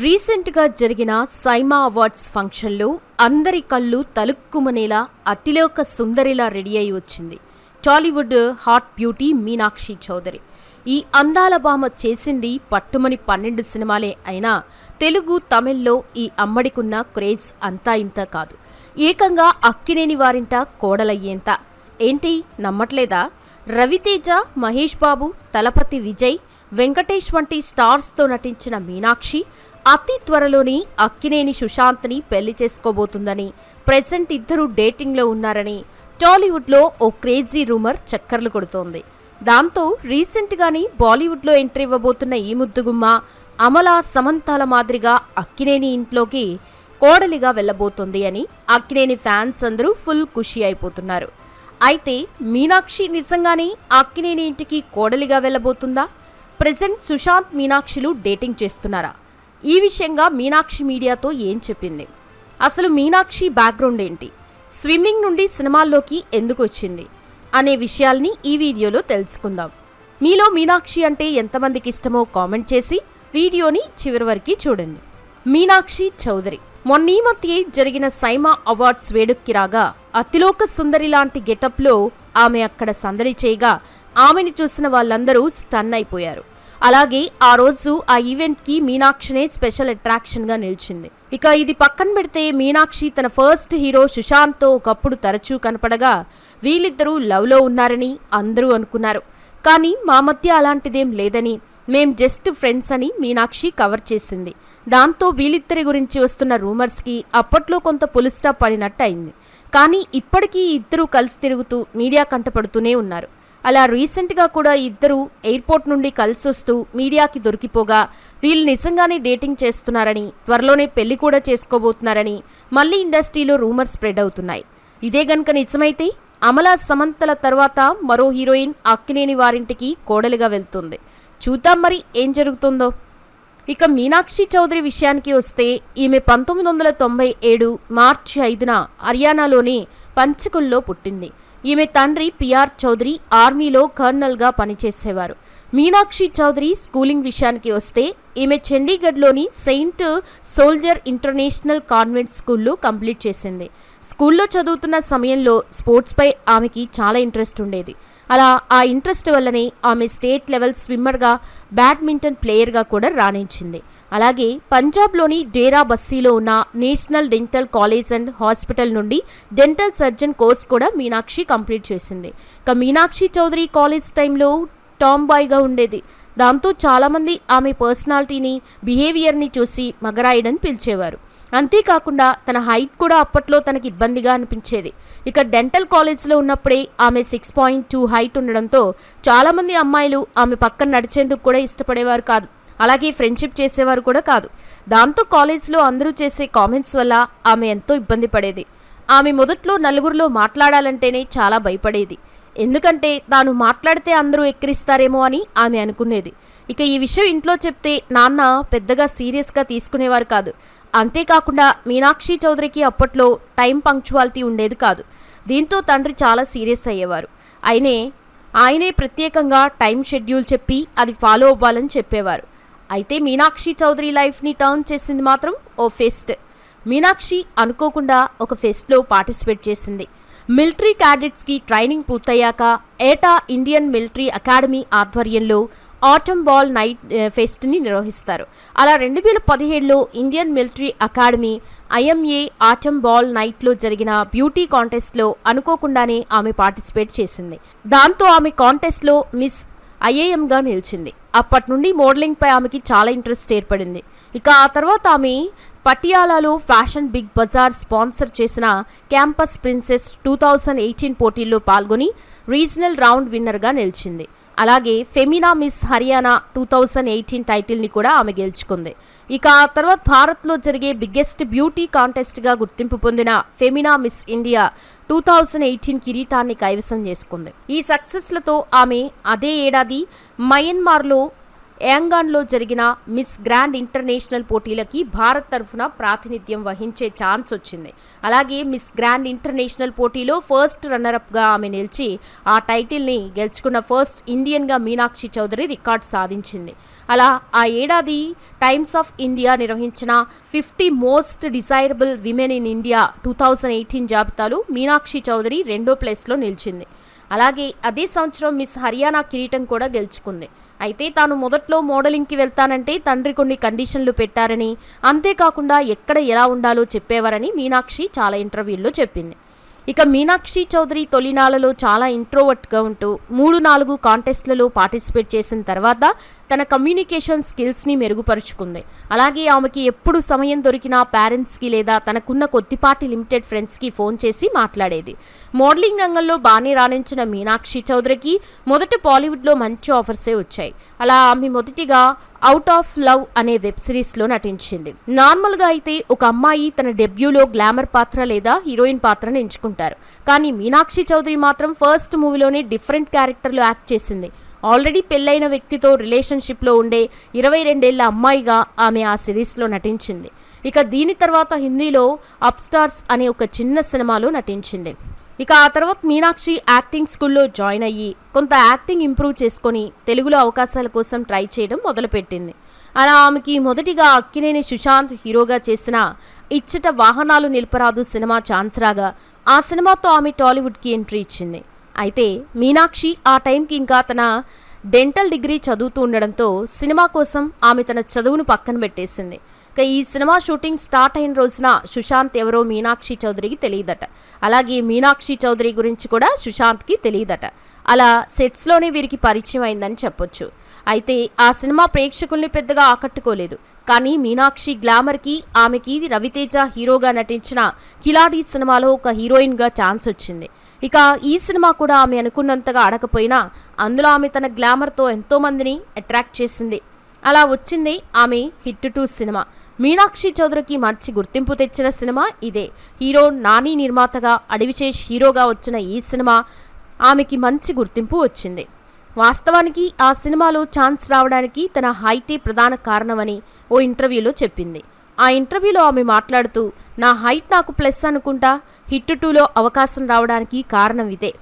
రీసెంట్గా జరిగిన సైమా అవార్డ్స్ ఫంక్షన్లో అందరి కళ్ళు తలుక్కుమనేలా అతిలోక సుందరిలా రెడీ అయి వచ్చింది. Tollywood hot beauty Meenakshi Chaudhary. ఈ అందాల భామ చేసింది పట్టుమని పన్నెండు సినిమాలే అయినా తెలుగు తమిళ్ళో ఈ అమ్మడికున్న క్రేజ్ అంతా ఇంత కాదు. ఏకంగా అక్కినేని వారింట కోడలయ్యేంత. ఏంటి? నమ్మట్లేదా? రవితేజ మహేష్ బాబు తలపతి విజయ్ వెంకటేష్ వంటి స్టార్స్తో నటించిన మీనాక్షి అతి త్వరలోని అక్కినేని సుశాంత్ని పెళ్ళి చేసుకోబోతుందని ప్రెసెంట్ ఇద్దరు డేటింగ్లో ఉన్నారని టాలీవుడ్లో ఓ క్రేజీ రూమర్ చక్కర్లు కొడుతోంది. దాంతో రీసెంట్గానే బాలీవుడ్లో ఎంట్రీ ఇవ్వబోతున్న ఈ ముద్దుగుమ్మ అమల సమంతాల మాదిరిగా అక్కినేని ఇంట్లోకి కోడలిగా వెళ్ళబోతుంది అని అక్కినేని ఫ్యాన్స్ అందరూ ఫుల్ ఖుషి అయిపోతున్నారు. అయితే మీనాక్షి నిజంగానే అక్కినేని ఇంటికి కోడలిగా వెళ్ళబోతుందా? ప్రెసెంట్ సుశాంత్ మీనాక్షిలు డేటింగ్ చేస్తున్నారా? ఈ విషయంగా మీనాక్షి మీడియాతో ఏం చెప్పింది? అసలు మీనాక్షి బ్యాక్గ్రౌండ్ ఏంటి? స్విమ్మింగ్ నుండి సినిమాల్లోకి ఎందుకు వచ్చింది అనే విషయాల్ని ఈ వీడియోలో తెలుసుకుందాం. మీలో మీనాక్షి అంటే ఎంతమందికి ఇష్టమో కామెంట్ చేసి వీడియోని చివరి వరకు చూడండి. మీనాక్షి చౌదరి. మొన్నీ మధ్య జరిగిన సైమా అవార్డ్స్ వేడుక్కి రాగా అతిలోక సుందరి లాంటి గెటప్లో ఆమె అక్కడ సందడి చేయగా ఆమెని చూసిన వాళ్ళందరూ స్టన్ అయిపోయారు. అలాగే ఆ రోజు ఆ ఈవెంట్కి మీనాక్షినే స్పెషల్ అట్రాక్షన్గా నిలిచింది. ఇక ఇది పక్కన పెడితే మీనాక్షి తన ఫస్ట్ హీరో సుశాంత్తో ఒకప్పుడు తరచూ కనపడగా వీళ్ళిద్దరూ లవ్లో ఉన్నారని అందరూ అనుకున్నారు. కానీ మా మధ్య అలాంటిదేం లేదని మేం జస్ట్ ఫ్రెండ్స్ అని మీనాక్షి కవర్ చేసింది. దాంతో వీళ్ళిద్దరి గురించి వస్తున్న రూమర్స్కి అప్పట్లో కొంత పులిస్టాప్ పడినట్టు అయింది. కానీ ఇప్పటికీ ఇద్దరూ కలిసి తిరుగుతూ మీడియా కంటపడుతూనే ఉన్నారు. అలా రీసెంట్గా కూడా ఇద్దరు ఎయిర్పోర్ట్ నుండి కలిసి వస్తూ మీడియాకి దొరికిపోగా వీళ్ళు నిజంగానే డేటింగ్ చేస్తున్నారని త్వరలోనే పెళ్ళి కూడా చేసుకోబోతున్నారని మళ్ళీ ఇండస్ట్రీలో రూమర్స్ స్ప్రెడ్ అవుతున్నాయి. ఇదే గనుక నిజమైతే అమలా సమంతల తర్వాత మరో హీరోయిన్ అక్కినేని వారింటికి కోడలిగా వెళ్తుంది. చూద్దాం మరి ఏం జరుగుతుందో. ఇక మీనాక్షి చౌదరి విషయానికి వస్తే ఈమె పంతొమ్మిది వందల తొంభై ఏడు మార్చి ఐదున హర్యానాలోని పంచకుల్లో పుట్టింది. ఈమె తండ్రి పిఆర్ చౌదరి ఆర్మీలో కర్నల్గా పనిచేసేవారు. మీనాక్షి చౌదరి స్కూలింగ్ విషయానికి వస్తే ఈమె చండీగఢ్లోని సెయింట్ సోల్జర్ ఇంటర్నేషనల్ కాన్వెంట్ స్కూల్లో కంప్లీట్ చేసింది. స్కూల్లో చదువుతున్న సమయంలో స్పోర్ట్స్పై ఆమెకి చాలా ఇంట్రెస్ట్ ఉండేది. అలా ఆ ఇంట్రెస్ట్ వల్లనే ఆమె స్టేట్ లెవెల్ స్విమ్మర్గా బ్యాడ్మింటన్ ప్లేయర్గా కూడా రాణించింది. అలాగే పంజాబ్లోని డేరా బస్సీలో ఉన్న national dental college and hospital నుండి డెంటల్ సర్జన్ కోర్స్ కూడా మీనాక్షి కంప్లీట్ చేసింది. ఇక మీనాక్షి చౌదరి కాలేజ్ టైంలో టామ్ బాయ్గా ఉండేది. దాంతో చాలామంది ఆమె పర్సనాలిటీని బిహేవియర్ని చూసి మగరాయుడని పిలిచేవారు. అంతేకాకుండా తన హైట్ కూడా అప్పట్లో తనకి ఇబ్బందిగా అనిపించేది. ఇక డెంటల్ కాలేజ్లో ఉన్నప్పుడే ఆమె సిక్స్ పాయింట్ టూ హైట్ ఉండడంతో చాలామంది అమ్మాయిలు ఆమె పక్కన నడిచేందుకు కూడా ఇష్టపడేవారు కాదు. అలాగే ఫ్రెండ్షిప్ చేసేవారు కూడా కాదు. దాంతో కాలేజ్లో అందరూ చేసే కామెంట్స్ వల్ల ఆమె ఎంతో ఇబ్బంది పడేది. ఆమె మొదట్లో నలుగురిలో మాట్లాడాలంటేనే చాలా భయపడేది. ఎందుకంటే తాను మాట్లాడితే అందరూ ఎక్కిరిస్తారేమో అని ఆమె అనుకునేది. ఇక ఈ విషయం ఇంట్లో చెప్తే నాన్న పెద్దగా సీరియస్గా తీసుకునేవారు కాదు. అంతేకాకుండా మీనాక్షి చౌదరికి అప్పట్లో టైం పంక్చువాలిటీ ఉండేది కాదు. దీంతో తండ్రి చాలా సీరియస్ అయ్యేవారు. అయినే ఆయనే ప్రత్యేకంగా టైం షెడ్యూల్ చెప్పి అది ఫాలో అవ్వాలని చెప్పేవారు. అయితే మీనాక్షి చౌదరి లైఫ్ని టర్న్ చేసింది మాత్రం ఓ ఫెస్ట్. మీనాక్షి అనుకోకుండా ఒక ఫెస్ట్లో పార్టిసిపేట్ చేసింది. మిలిటరీ క్యాడెట్స్కి ట్రైనింగ్ పూర్తయ్యాక ఏటా ఇండియన్ మిలిటరీ అకాడమీ ఆధ్వర్యంలో ఆటమ్ బాల్ నైట్ ఫెస్ట్ని నిర్వహిస్తారు. అలా రెండు వేల పదిహేడులో Indian military academy IMA autumn ball నైట్లో జరిగిన బ్యూటీ కాంటెస్ట్లో అనుకోకుండానే ఆమె పార్టిసిపేట్ చేసింది. దాంతో ఆమె కాంటెస్ట్లో మిస్ ఐఏఎంగా నిలిచింది. అప్పటి నుండి మోడలింగ్పై ఆమెకి చాలా ఇంట్రెస్ట్ ఏర్పడింది. ఇక ఆ తర్వాత ఆమె పటియాలాలో ఫ్యాషన్ బిగ్ బజార్ స్పాన్సర్ చేసిన campus princess two thousand eighteen పోటీల్లో పాల్గొని రీజనల్ రౌండ్ విన్నర్గా నిలిచింది. అలాగే Femina Miss Haryana two thousand eighteen టైటిల్ని కూడా ఆమె గెలుచుకుంది. ఇక ఆ తర్వాత భారత్లో జరిగే బిగ్గెస్ట్ బ్యూటీ కాంటెస్ట్గా గుర్తింపు పొందిన Femina Miss India two thousand eighteen కిరీటాన్ని కైవసం చేసుకుంది. ఈ సక్సెస్లతో ఆమె అదే ఏడాది మయన్మార్లో యాంగాన్లో జరిగిన మిస్ గ్రాండ్ ఇంటర్నేషనల్ పోటీలకి భారత్ తరఫున ప్రాతినిధ్యం వహించే ఛాన్స్ వచ్చింది. అలాగే మిస్ గ్రాండ్ ఇంటర్నేషనల్ పోటీలో ఫస్ట్ రన్నరప్గా ఆమె నిలిచి ఆ టైటిల్ని గెలుచుకున్న ఫస్ట్ ఇండియన్గా మీనాక్షి చౌదరి రికార్డ్ సాధించింది. అలా ఆ ఏడాది టైమ్స్ ఆఫ్ ఇండియా నిర్వహించిన fifty most desirable women in India two thousand eighteen జాబితాలో మీనాక్షి చౌదరి రెండో ప్లేస్లో నిలిచింది. అలాగే అదే సంవత్సరం మిస్ హర్యానా కిరీటం కూడా గెలుచుకుంది. అయితే తాను మొదట్లో మోడలింగ్కి వెళ్తానంటే తండ్రి కొన్ని కండిషన్లు పెట్టారని అంతేకాకుండా ఎక్కడ ఎలా ఉండాలో చెప్పేవారని మీనాక్షి చాలా ఇంటర్వ్యూల్లో చెప్పింది. ఇక మీనాక్షి చౌదరి తొలినాలలో చాలా ఇంట్రోవర్ట్గా ఉంటూ మూడు నాలుగు కాంటెస్ట్లలో పార్టిసిపేట్ చేసిన తర్వాత తన కమ్యూనికేషన్ స్కిల్స్ని మెరుగుపరుచుకుంది. అలాగే ఆమెకి ఎప్పుడు సమయం దొరికినా పేరెంట్స్కి లేదా తనకున్న కొద్దిపాటి లిమిటెడ్ ఫ్రెండ్స్కి ఫోన్ చేసి మాట్లాడేది. మోడలింగ్ రంగంలో బాగానే రాణించిన మీనాక్షి చౌదరికి మొదట బాలీవుడ్లో మంచి ఆఫర్సే వచ్చాయి. అలా ఆమె మొదటిగా అవుట్ ఆఫ్ లవ్ అనే వెబ్ సిరీస్లో నటించింది. నార్మల్గా అయితే ఒక అమ్మాయి తన డెబ్యూలో గ్లామర్ పాత్ర లేదా హీరోయిన్ పాత్రను ఎంచుకుంటారు. కానీ మీనాక్షి చౌదరి మాత్రం ఫస్ట్ మూవీలోనే డిఫరెంట్ క్యారెక్టర్లో యాక్ట్ చేసింది. ఆల్రెడీ పెళ్ళైన వ్యక్తితో రిలేషన్షిప్లో ఉండే ఇరవై రెండేళ్ళ అమ్మాయిగా ఆమె ఆ సిరీస్లో నటించింది. ఇక దీని తర్వాత హిందీలో అప్ స్టార్స్ అనే ఒక చిన్న సినిమాలో నటించింది. ఇక ఆ తర్వాత మీనాక్షి యాక్టింగ్ స్కూల్లో జాయిన్ అయ్యి కొంత యాక్టింగ్ ఇంప్రూవ్ చేసుకొని తెలుగులో అవకాశాల కోసం ట్రై చేయడం మొదలుపెట్టింది. అలా ఆమెకి మొదటిగా అక్కినేని సుశాంత్ హీరోగా చేసిన ఇచ్చట వాహనాలు నిలపరాదు సినిమా ఛాన్స్ రాగా ఆ సినిమాతో ఆమె టాలీవుడ్కి ఎంట్రీ ఇచ్చింది. అయితే మీనాక్షి ఆ టైంకి ఇంకా తన డెంటల్ డిగ్రీ చదువుతూ ఉండడంతో సినిమా కోసం ఆమె తన చదువును పక్కన పెట్టేసింది. ఇక ఈ సినిమా షూటింగ్ స్టార్ట్ అయిన రోజున సుశాంత్ ఎవరో మీనాక్షి చౌదరికి తెలియదట. అలాగే మీనాక్షి చౌదరి గురించి కూడా సుశాంత్కి తెలియదట. అలా సెట్స్లోనే వీరికి పరిచయం అయిందని చెప్పొచ్చు. అయితే ఆ సినిమా ప్రేక్షకుల్ని పెద్దగా ఆకట్టుకోలేదు. కానీ మీనాక్షి గ్లామర్కి ఆమెకి రవితేజ హీరోగా నటించిన కిలాడి సినిమాలో ఒక హీరోయిన్గా ఛాన్స్ వచ్చింది. ఇక ఈ సినిమా కూడా ఆమె అనుకున్నంతగా ఆడకపోయినా అందులో ఆమె తన గ్లామర్తో ఎంతోమందిని అట్రాక్ట్ చేసింది. అలా వచ్చింది ఆమె హిట్ టూ సినిమా. మీనాక్షి చౌదరికి మంచి గుర్తింపు తెచ్చిన సినిమా ఇదే. హీరో నాని నిర్మాతగా అడవిశేష్ హీరోగా వచ్చిన ఈ సినిమా ఆమెకి మంచి గుర్తింపు వచ్చింది. వాస్తవానికి ఆ సినిమాలో ఛాన్స్ రావడానికి తన హైటే ప్రధాన కారణమని ఓ ఇంటర్వ్యూలో చెప్పింది. ఆ ఇంటర్వ్యూలో ఆమె మాట్లాడుతూ నా హైట్ నాకు ప్లస్ అనుకుంటా హిట్ టూలో అవకాశం రావడానికి కారణం ఇదే.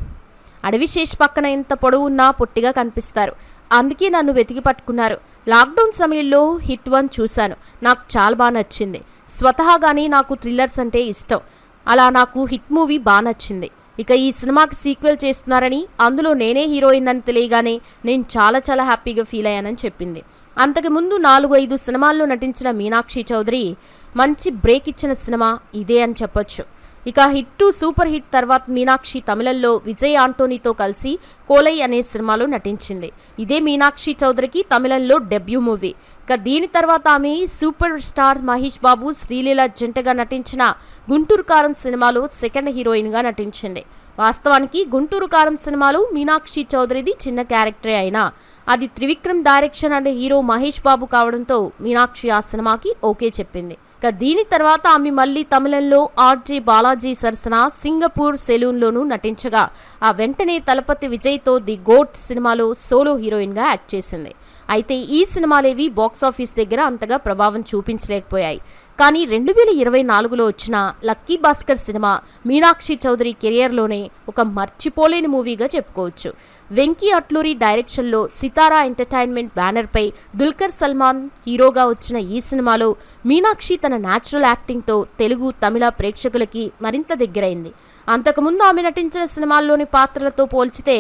అడవిశేష్ పక్కన ఎంత పొడవున్నా పొట్టిగా కనిపిస్తారు. అందుకే నన్ను వెతికి పట్టుకున్నారు. లాక్డౌన్ సమయంలో హిట్ వన్ చూశాను. నాకు చాలా బాగా నచ్చింది. స్వతహాగానే నాకు థ్రిల్లర్స్ అంటే ఇష్టం. అలా నాకు హిట్ మూవీ బాగా నచ్చింది. ఇక ఈ సినిమాకి సీక్వెల్ చేస్తున్నారని అందులో నేనే హీరోయిన్ అని తెలియగానే నేను చాలా చాలా హ్యాపీగా ఫీల్ అయ్యానని చెప్పింది. అంతకుముందు నాలుగు ఐదు సినిమాల్లో నటించిన మీనాక్షి చౌదరి మంచి బ్రేక్ ఇచ్చిన సినిమా ఇదే అని చెప్పొచ్చు. ఇక హిట్ టు సూపర్ హిట్ తర్వాత మీనాక్షి తమిళంలో విజయ్ ఆంటోనీతో కలిసి కోలై అనే సినిమాలో నటించింది. ఇదే మీనాక్షి చౌదరికి తమిళంలో డెబ్యూ మూవీ. ఇక దీని తర్వాత ఆమె సూపర్ స్టార్ మహేష్ బాబు శ్రీలీల జంటగా నటించిన గుంటూరు కారం సినిమాలో సెకండ్ హీరోయిన్గా నటించింది. వాస్తవానికి గుంటూరు కారం సినిమాలో మీనాక్షి చౌదరిది చిన్న క్యారెక్టరే అయినా. అది Trivikram direction and hero Mahesh Babu కావడంతో మీనాక్షి ఆ సినిమాకి ఓకే చెప్పింది. ఇక దీని తర్వాత ఆమె మళ్ళీ తమిళంలో ఆర్జే బాలాజీ సరసన సింగపూర్ సెలూన్లోనూ నటించగా ఆ వెంటనే తలపతి విజయ్తో ది గోట్ సినిమాలో సోలో హీరోయిన్గా యాక్ట్ చేసింది. అయితే ఈ సినిమాలేవి బాక్సాఫీస్ దగ్గర అంతగా ప్రభావం చూపించలేకపోయాయి. కానీ రెండు వేల ఇరవై నాలుగులో వచ్చిన లక్కీ భాస్కర్ సినిమా మీనాక్షి చౌదరి కెరియర్లోనే ఒక మర్చిపోలేని మూవీగా చెప్పుకోవచ్చు. వెంకీ అట్లూరి డైరెక్షన్లో సితారా ఎంటర్టైన్మెంట్ బ్యానర్పై దుల్కర్ సల్మాన్ హీరోగా వచ్చిన ఈ సినిమాలో మీనాక్షి తన న్యాచురల్ యాక్టింగ్తో తెలుగు తమిళ ప్రేక్షకులకి మరింత దగ్గరైంది. అంతకుముందు ఆమె నటించిన సినిమాల్లోని పాత్రలతో పోల్చితే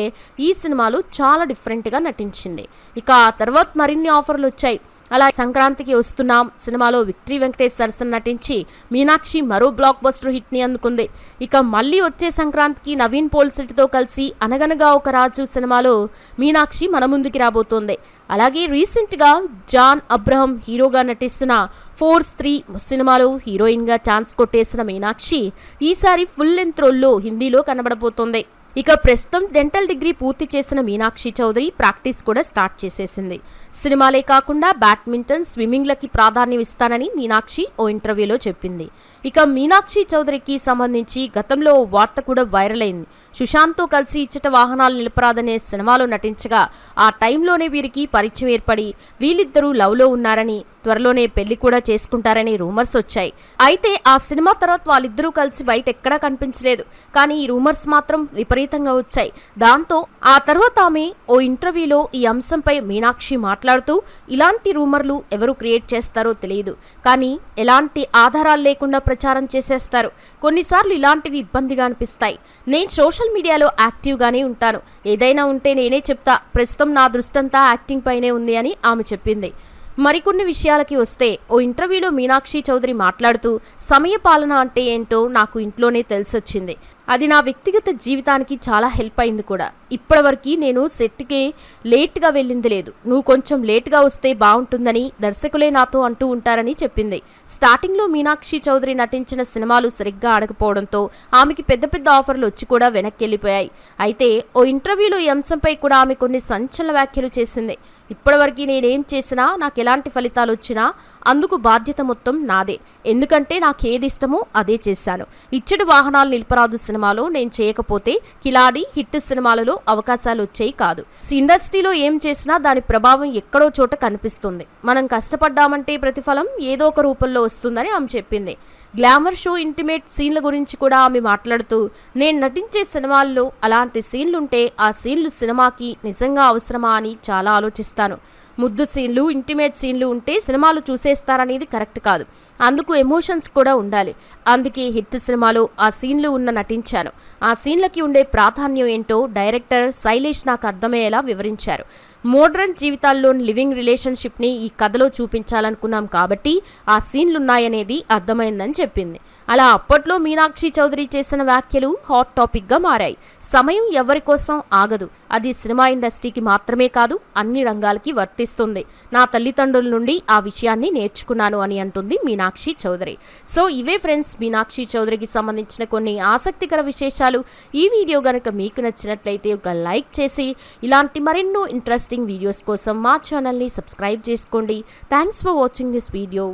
ఈ సినిమాలో చాలా డిఫరెంట్గా నటించింది. ఇక ఆ తర్వాత మరిన్ని ఆఫర్లు వచ్చాయి. అలా సంక్రాంతికి వస్తున్నాం. సినిమాలో విక్టరీ వెంకటేష్ సరసన నటించి మీనాక్షి మరో బ్లాక్ బస్టర్ హిట్ని అందుకుంది. ఇక మళ్ళీ వచ్చే సంక్రాంతికి నవీన్ పోల్సెట్తో కలిసి అనగనగా ఒక రాజు సినిమాలో మీనాక్షి మన ముందుకి రాబోతోంది. అలాగే రీసెంట్గా జాన్ అబ్రహం హీరోగా నటిస్తున్న ఫోర్స్ త్రీ సినిమాలో హీరోయిన్గా ఛాన్స్ కొట్టేసిన మీనాక్షి ఈసారి ఫుల్ లెంత్ రోల్లో హిందీలో కనబడబోతోంది. ఇక ప్రస్తుతం డెంటల్ డిగ్రీ పూర్తి చేసిన మీనాక్షి చౌదరి ప్రాక్టీస్ కూడా స్టార్ట్ చేసేసింది. సినిమాలే కాకుండా బ్యాడ్మింటన్ స్విమ్మింగ్లకి ప్రాధాన్యం ఇస్తానని మీనాక్షి ఓ ఇంటర్వ్యూలో చెప్పింది. ఇక మీనాక్షి చౌదరికి సంబంధించి గతంలో ఓ వార్త కూడా వైరల్ అయింది. సుశాంత్తో కలిసి ఇచ్చట వాహనాలు నిలపరాదనే సినిమాలో నటించగా ఆ టైంలోనే వీరికి పరిచయం ఏర్పడి వీళ్ళిద్దరూ లవ్లో ఉన్నారని త్వరలోనే పెళ్ళి కూడా చేసుకుంటారనే రూమర్స్ వచ్చాయి. అయితే ఆ సినిమా తర్వాత వాళ్ళిద్దరూ కలిసి బయట ఎక్కడా కనిపించలేదు. కానీ ఈ రూమర్స్ మాత్రం విపరీతంగా వచ్చాయి. దాంతో ఆ తర్వాత ఆమె ఓ ఇంటర్వ్యూలో ఈ అంశంపై మీనాక్షి మాట్లాడుతూ ఇలాంటి రూమర్లు ఎవరు క్రియేట్ చేస్తారో తెలియదు. కానీ ఎలాంటి ఆధారాలు లేకుండా ప్రచారం చేసేస్తారు. కొన్నిసార్లు ఇలాంటివి ఇబ్బందిగా అనిపిస్తాయి. నేను సోషల్ మీడియాలో యాక్టివ్గానే ఉంటాను. ఏదైనా ఉంటే నేనే చెప్తా. ప్రస్తుతం నా దృష్టంతా యాక్టింగ్ పైనే ఉంది అని ఆమె చెప్పింది. మరికొన్ని విషయాలకి వస్తే ఓ ఇంటర్వ్యూలో మీనాక్షి చౌదరి మాట్లాడుతూ సమయ పాలన అంటే ఏంటో నాకు ఇంట్లోనే తెలిసొచ్చింది. అది నా వ్యక్తిగత జీవితానికి చాలా హెల్ప్ అయింది కూడా. ఇప్పటివరకు నేను సెట్కి లేట్గా వెళ్ళింది లేదు. నువ్వు కొంచెం లేట్గా వస్తే బాగుంటుందని దర్శకులే నాతో అంటూ ఉంటారని చెప్పింది. స్టార్టింగ్లో మీనాక్షి చౌదరి నటించిన సినిమాలు సరిగ్గా ఆడకపోవడంతో ఆమెకి పెద్ద పెద్ద ఆఫర్లు వచ్చి కూడా వెనక్కి వెళ్ళిపోయాయి అయితే ఓ ఇంటర్వ్యూలో ఈ అంశంపై కూడా ఆమె కొన్ని సంచలన వ్యాఖ్యలు చేసింది. ఇప్పటివరకు నేనేం చేసినా నాకు ఎలాంటి ఫలితాలు వచ్చినా అందుకు బాధ్యత మొత్తం నాదే. ఎందుకంటే నాకు ఏది ఇష్టమో అదే చేశాను. ఇచ్చడు వాహనాలు నిలపరాదు సినిమా సినిమాలో నేను చేయకపోతే కిలాడి హిట్ సినిమాలలో అవకాశాలు వచ్చేవి కాదు. ఇండస్ట్రీలో ఏం చేసినా దాని ప్రభావం ఎక్కడో చోట కనిపిస్తుంది. మనం కష్టపడ్డామంటే ప్రతిఫలం ఏదో ఒక రూపంలో వస్తుందని ఆమె చెప్పింది. గ్లామర్ షో ఇంటిమేట్ సీన్ల గురించి కూడా ఆమె మాట్లాడుతూ నేను నటించే సినిమాల్లో అలాంటి సీన్లుంటే ఆ సీన్లు సినిమాకి నిజంగా అవసరమా అని చాలా ఆలోచిస్తాను. ముద్దు సీన్లు ఇంటిమేట్ సీన్లు ఉంటే సినిమాలు చూసేస్తారనేది కరెక్ట్ కాదు. అందుకు ఎమోషన్స్ కూడా ఉండాలి. అందుకే హిట్ సినిమాలో ఆ సీన్లు ఉన్న నటించాను ఆ సీన్లకి ఉండే ప్రాధాన్యం ఏంటో డైరెక్టర్ శైలేష్ నాకు అర్థమయ్యేలా వివరించారు. మోడ్రన్ జీవితాల్లోని లివింగ్ రిలేషన్షిప్ని ఈ కథలో చూపించాలనుకున్నాం కాబట్టి ఆ సీన్లున్నాయనేది అర్థమైందని చెప్పింది. అలా అప్పట్లో మీనాక్షి చౌదరి చేసిన వ్యాఖ్యలు హాట్ టాపిక్గా మారాయి. సమయం ఎవరి కోసం ఆగదు. అది సినిమా ఇండస్ట్రీకి మాత్రమే కాదు అన్ని రంగాలకి వర్తిస్తుంది. నా తల్లిదండ్రుల నుండి ఆ విషయాన్ని నేర్చుకున్నాను అని అంటుంది మీనాక్షి చౌదరి. సో ఇవే ఫ్రెండ్స్ మీనాక్షి చౌదరికి సంబంధించిన కొన్ని ఆసక్తికర విశేషాలు. ఈ వీడియో గనక మీకు నచ్చినట్లయితే ఒక లైక్ చేసి ఇలాంటి మరెన్నో ఇంట్రెస్టింగ్ వీడియోస్ కోసం మా ఛానల్ని సబ్స్క్రైబ్ చేసుకోండి. Thanks for watching this video